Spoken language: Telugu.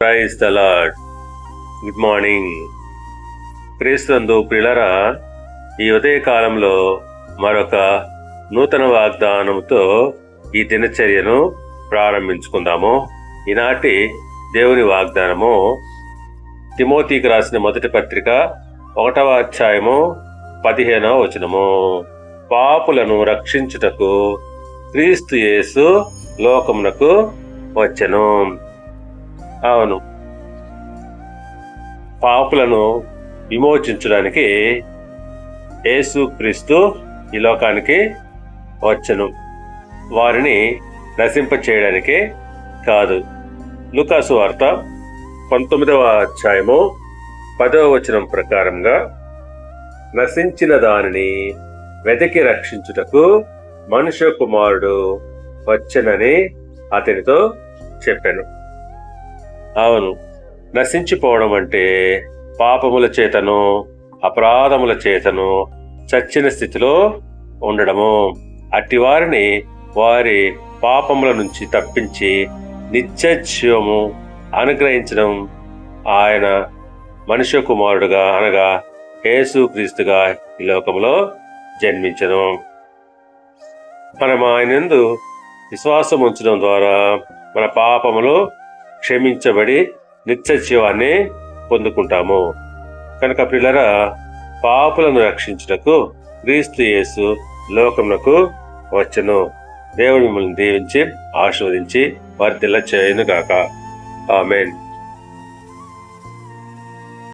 Praise the Lord good morning క్రీస్తునందు ప్రిలరా ఈ ఉదయ కాలంలో మరొక నూతన వాగ్దానంతో ఈ దినచర్యను ప్రారంభించుకుందాము. ఈనాటి దేవుని వాగ్దానము తిమోతికి రాసిన మొదటి పత్రిక ఒకటవ అధ్యాయము పదిహేనవ వచనము. పాపులను రక్షించుటకు క్రీస్తు యేసు లోకమునకు వచ్చను. అవును. పాపులను విమోచించడానికి యేసు క్రీస్తు ఈ లోకానికి వచ్చను. వారిని నశింప చేయడానికి కాదు. లుకాసు వార్త పంతొమ్మిదవ అధ్యాయము పదవ వచనం ప్రకారంగా నశించిన దానిని వెతికి రక్షించుటకు మనుష్య కుమారుడు వచ్చనని అతనితో చెప్పాను. అవును. నశించిపోవడం అంటే పాపముల చేతను అపరాధముల చేతను చచ్చిన స్థితిలో ఉండడము. అట్టి వారిని వారి పాపముల నుంచి తప్పించి నిత్య జీవము అనుగ్రహించడం ఆయన మనుష్య కుమారుడుగా అనగా యేసుక్రీస్తుగా ఈ లోకంలో జన్మించను. మనం ఆయనందు విశ్వాసం ఉంచడం ద్వారా మన పాపములు క్షమించబడి నిత్య జీవాన్ని పొందుకుంటాము. కనుక పిల్లరా పాపులను రక్షించుటకు క్రీస్తు యేసు లోకమునకు వచ్చను. దేవుడు మిమ్మల్ని దీవించి ఆశీర్వదించి వారి దిల్ల చేయను గాక ఆమెన్.